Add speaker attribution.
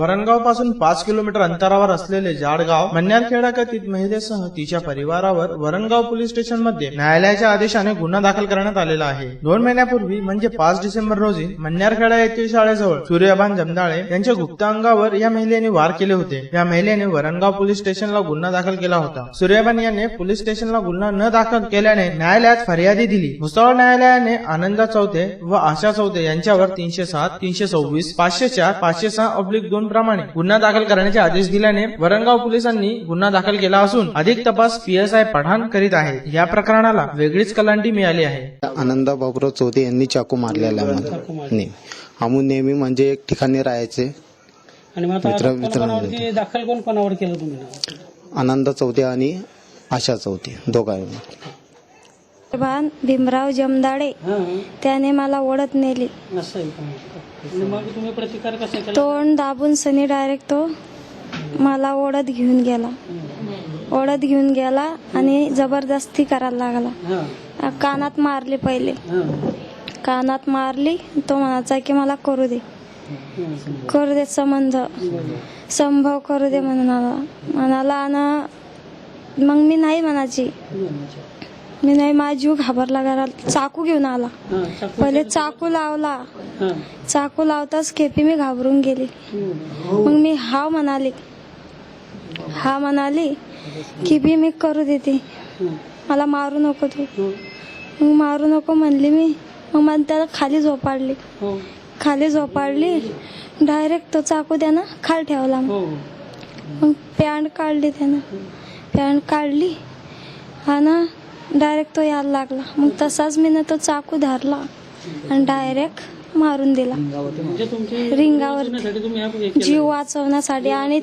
Speaker 1: वरणगावपासून पाच किलोमीटर अंतरावर असलेले जाडगाव मन्यारखेडा कथित महिलेसह तिच्या परिवारावर वरणगाव पोलीस स्टेशनमध्ये न्यायालयाच्या आदेशाने गुन्हा दाखल करण्यात आलेला आहे. दोन महिन्यापूर्वी म्हणजे पाच डिसेंबर रोजी मन्यारखेडा येथील शाळेजवळ सूर्यभान जमदाळे यांच्या गुप्त अंगावर या महिलेने वार केले होते. या महिलेने वरणगाव पोलीस स्टेशनला गुन्हा दाखल केला होता. सूर्यभान यांनी पोलीस स्टेशनला गुन्हा न दाखल केल्याने न्यायालयात फर्यादी दिली. भुसावळ न्यायालयाने आनंदा चौथे व आशा चौथे यांच्यावर तीनशे सात तीनशे सव्वीस पाचशे चार पाचशे सहा ऑब्लिक दोन प्रमाणे गुन्हा दाखल करण्याचे आदेश दिल्याने वरणगाव पोलिसांनी गुन्हा दाखल केला असून अधिक तपास पीएसआय पठाण करीत आहे. या प्रकरणाला वेगळीच कलांटी मिळाली आहे.
Speaker 2: आनंदा बाबुराव चौधरी यांनी चाकू मारलेला आम्ही नेहमी म्हणजे एक ठिकाणी राहायचे. मित्र-
Speaker 3: दाखल कोण कोणावर केलं तुम्ही?
Speaker 2: आनंदा चौथे आणि आशा चौथे दोघांनी
Speaker 4: भान भीमराव जमदाडे त्याने मला ओढत नेली.
Speaker 3: असं आहे का आणि मग तुम्ही प्रतिकार कसा केला?
Speaker 4: तोंड दाबून सनी डायरेक्ट तो मला ओढत घेऊन गेला. ओढत घेऊन गेला आणि जबरदस्ती करायला लागला. कानात मारली पहिले. कानात मारली तो म्हणायचा की मला करू दे. करू दे संबंध. संभव करू दे म्हणाला. म्हणाला आणि मग मी नाही म्हणायची. मी नाही माझा जीव घाबरला घरात. चाकू घेऊन आला.
Speaker 3: हा
Speaker 4: पहिले चाकू. लावला.
Speaker 3: हा.
Speaker 4: चाकू लावताच खेपी मी घाबरून गेली. मग मी हा म्हणाली. हा म्हणाली की बी मी करू देते. मला मारू नको तू. मग मारू नको म्हणली मी. मग मला त्याला खाली झोपाडली.
Speaker 3: हो.
Speaker 4: खाली झोपाडली. डायरेक्ट तो चाकू त्यानं खाली ठेवला. मग.
Speaker 3: हो.
Speaker 4: मग पॅन्ट काढली त्यानं. पॅन्ट काढली. हा ना डायरेक्ट तो यायला लागला. मग तसाच मी ना तो चाकू धरला आणि डायरेक्ट मारून दिला. रिंगावर जीव वाचवण्यासाठी आणि